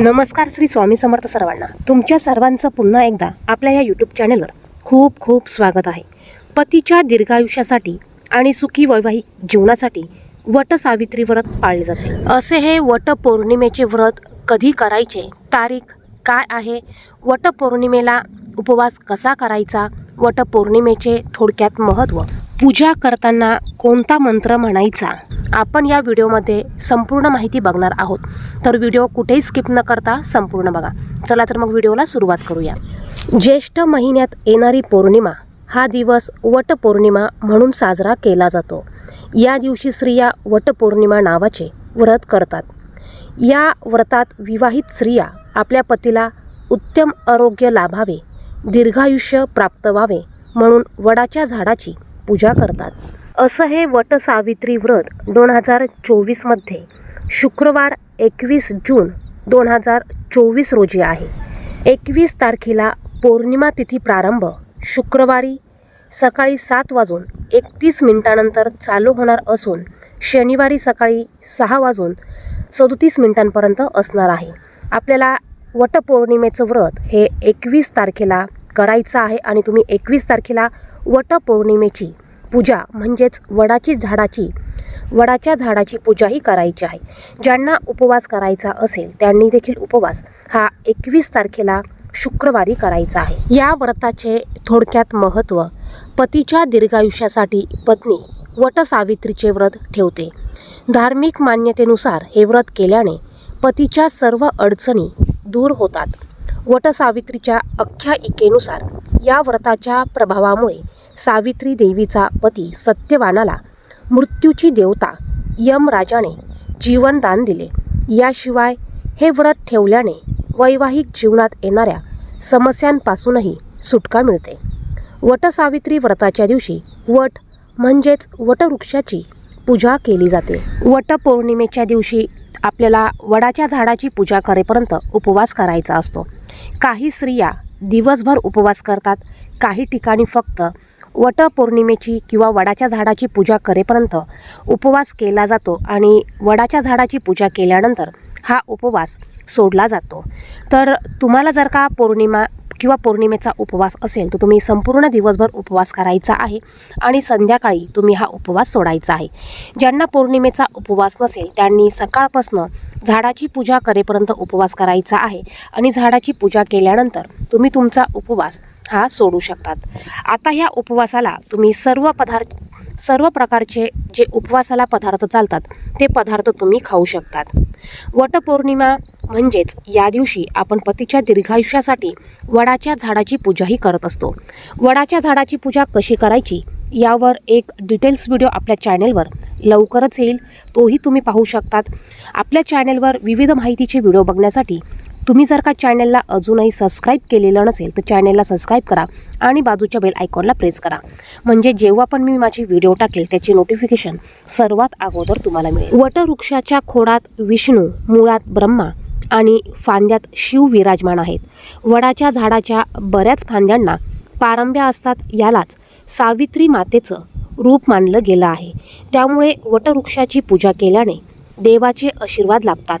नमस्कार. श्री स्वामी समर्थ सर्वांना. तुमच्या सर्वांचं पुन्हा एकदा आपल्या या यूट्यूब चॅनलवर खूप खूप स्वागत आहे. पतीच्या दीर्घायुष्यासाठी आणि सुखी वैवाहिक जीवनासाठी वट सावित्री व्रत पाळले जाते. असे हे वट पौर्णिमेचे व्रत कधी करायचे? तारीख काय आहे? वट पौर्णिमेला उपवास कसा करायचा? वट पौर्णिमेचे थोडक्यात महत्त्व पूजा करताना कोणता मंत्र म्हणायचा? आपण या व्हिडिओमध्ये संपूर्ण माहिती बघणार आहोत. तर व्हिडिओ कुठेही स्किप न करता संपूर्ण बघा. चला तर मग व्हिडिओला सुरुवात करूया. ज्येष्ठ महिन्यात येणारी पौर्णिमा हा दिवस वटपौर्णिमा म्हणून साजरा केला जातो. या दिवशी स्त्रिया वटपौर्णिमा नावाचे व्रत करतात. या व्रतात विवाहित स्त्रिया आपल्या पतीला उत्तम आरोग्य लाभावे दीर्घायुष्य प्राप्त व्हावे म्हणून वडाच्या झाडाची पूजा करतात. असं हे वट सावित्री व्रत दोन हजार चोवीसमध्ये शुक्रवार एकवीस जून दोन हजार चोवीस रोजी आहे. एकवीस तारखेला पौर्णिमा तिथी प्रारंभ. शुक्रवारी सकाळी सात वाजून एकतीस मिनिटानंतर चालू होणार असून शनिवारी सकाळी सहा वाजून सदोतीस मिनिटांपर्यंत असणार आहे. आपल्याला वटपौर्णिमेचं व्रत हे एकवीस तारखेला करायचं आहे आणि तुम्ही एकवीस तारखेला वटपौर्णिमेची पूजा म्हणजेच वडाची झाडाची वडाच्या झाडाची पूजाही करायची आहे. ज्यांना उपवास करायचा असेल त्यांनी देखील उपवास हा एकवीस तारखेला शुक्रवारी करायचा आहे. या व्रताचे थोडक्यात महत्त्व पतीच्या दीर्घायुष्यासाठी पत्नी वटसावित्रीचे व्रत ठेवते. धार्मिक मान्यतेनुसार हे व्रत केल्याने पतीच्या सर्व अडचणी दूर होतात. वटसावित्रीच्या आख्यायिकेनुसार या व्रताच्या प्रभावामुळे सावित्री देवीचा पती सत्यवानाला मृत्यूची देवता यमराजाने जीवनदान दिले. याशिवाय हे व्रत ठेवल्याने वैवाहिक जीवनात येणाऱ्या समस्यांपासूनही सुटका मिळते. वटसावित्री व्रताच्या दिवशी वट म्हणजेच वटवृक्षाची पूजा केली जाते. वटपौर्णिमेच्या दिवशी आपल्याला वडाच्या झाडाची पूजा करेपर्यंत उपवास करायचा असतो. काही स्त्रिया दिवसभर उपवास करतात काही ठिकाणी फक्त वटपौर्णिमेची किंवा वडाच्या झाडाची पूजा करेपर्यंत उपवास केला जातो आणि वडाच्या झाडाची पूजा केल्यानंतर हा उपवास सोडला जातो. तर तुम्हाला जर का पौर्णिमा किंवा पौर्णिमेचा उपवास असेल तर तुम्ही संपूर्ण दिवसभर उपवास करायचा आहे आणि संध्याकाळी तुम्ही हा उपवास सोडायचा आहे. ज्यांना पौर्णिमेचा उपवास नसेल त्यांनी सकाळपासनं झाडाची पूजा करेपर्यंत उपवास करायचा आहे आणि झाडाची पूजा केल्यानंतर तुम्ही तुमचा उपवास हा सोडू शकतात. आता ह्या उपवासाला तुम्ही सर्व पदार्थ सर्व प्रकारचे जे उपवासाला पदार्थ चालतात ते पदार्थ तुम्ही खाऊ शकतात. वटपौर्णिमा म्हणजेच या दिवशी आपण पतीच्या दीर्घायुष्यासाठी वडाच्या झाडाची पूजाही करत असतो. वडाच्या झाडाची पूजा कशी करायची यावर एक डिटेल्स व्हिडिओ आपल्या चॅनेलवर लवकरच येईल. तोही तुम्ही पाहू शकतात. आपल्या चॅनेलवर विविध माहितीचे व्हिडिओ बघण्यासाठी तुम्ही जर का चॅनलला अजूनही सबस्क्राईब केलेलं नसेल तर चॅनलला सबस्क्राईब करा आणि बाजूच्या बेल आयकॉनला प्रेस करा. म्हणजे जेव्हा पण मी माझी व्हिडिओ टाकेल त्याची नोटिफिकेशन सर्वात अगोदर तुम्हाला मिळेल. वटवृक्षाच्या खोडात विष्णू मुळात ब्रह्मा आणि फांद्यात शिव विराजमान आहेत. वडाच्या झाडाच्या बऱ्याच फांद्यांना पारंब्या असतात यालाच सावित्री मातेचं रूप मानलं गेलं आहे. त्यामुळे वटवृक्षाची पूजा केल्याने देवाचे आशीर्वाद लाभतात.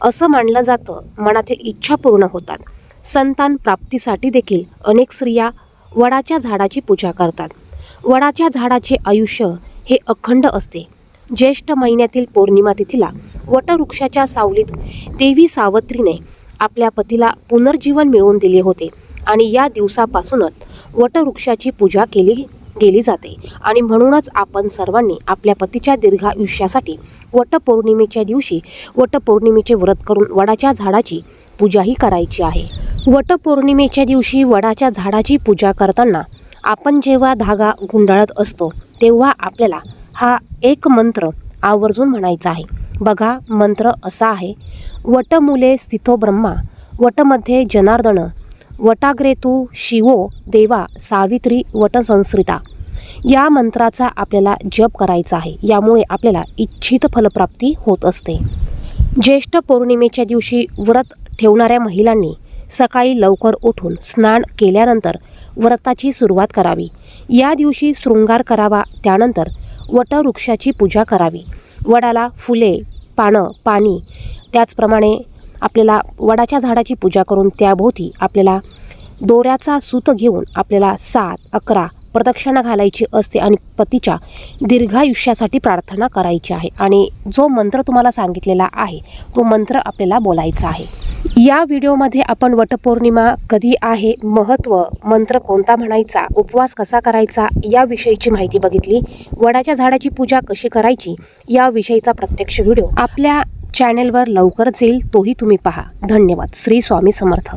असं मानलं जातं. मनातील इच्छा पूर्ण होतात. संतान प्राप्तीसाठी देखील अनेक स्त्रिया वडाच्या झाडाची पूजा करतात. वडाच्या झाडाचे आयुष्य हे अखंड असते. ज्येष्ठ महिन्यातील पौर्णिमा तिथीला वटवृक्षाच्या सावलीत देवी सावत्रीने आपल्या पतीला पुनर्जीवन मिळवून दिले होते आणि या दिवसापासूनच वटवृक्षाची पूजा केली केली जाते. आणि म्हणूनच आपण सर्वांनी आपल्या पतीच्या दीर्घायुष्यासाठी वटपौर्णिमेच्या दिवशी वटपौर्णिमेचे व्रत करून वडाच्या झाडाची पूजाही करायची आहे. वटपौर्णिमेच्या दिवशी वडाच्या झाडाची पूजा करताना आपण जेव्हा धागा गुंडाळत असतो तेव्हा आपल्याला हा एक मंत्र आवर्जून म्हणायचा आहे. बघा मंत्र असा आहे. वटमुले स्थितो ब्रह्मा वटमध्ये जनार्दन वटाग्रे तू शिवो देवा सावित्री वटसंस्कृता या मंत्राचा आपल्याला जप करायचा आहे. यामुळे आपल्याला इच्छित फलप्राप्ती होत असते. ज्येष्ठ पौर्णिमेच्या दिवशी व्रत ठेवणाऱ्या महिलांनी सकाळी लवकर उठून स्नान केल्यानंतर व्रताची सुरुवात करावी. या दिवशी शृंगार करावा त्यानंतर वटवृक्षाची पूजा करावी. वडाला फुले पानं पाणी त्याचप्रमाणे आपल्याला वडाच्या झाडाची पूजा करून त्याभोवती आपल्याला दोऱ्याचा सूत घेऊन आपल्याला सात अकरा प्रदक्षिणा घालायची असते आणि पतीच्या दीर्घायुष्यासाठी प्रार्थना करायची आहे. आणि जो मंत्र तुम्हाला सांगितलेला आहे तो मंत्र आपल्याला बोलायचा आहे. या व्हिडिओमध्ये आपण वटपौर्णिमा कधी आहे महत्त्व मंत्र कोणता म्हणायचा उपवास कसा करायचा याविषयीची माहिती बघितली वडाच्या झाडाची पूजा कशी करायची याविषयीचा प्रत्यक्ष व्हिडिओ. आपल्या चॅनेलवर लवकरच येईल तोही तुम्ही पहा. धन्यवाद. श्री स्वामी समर्थ.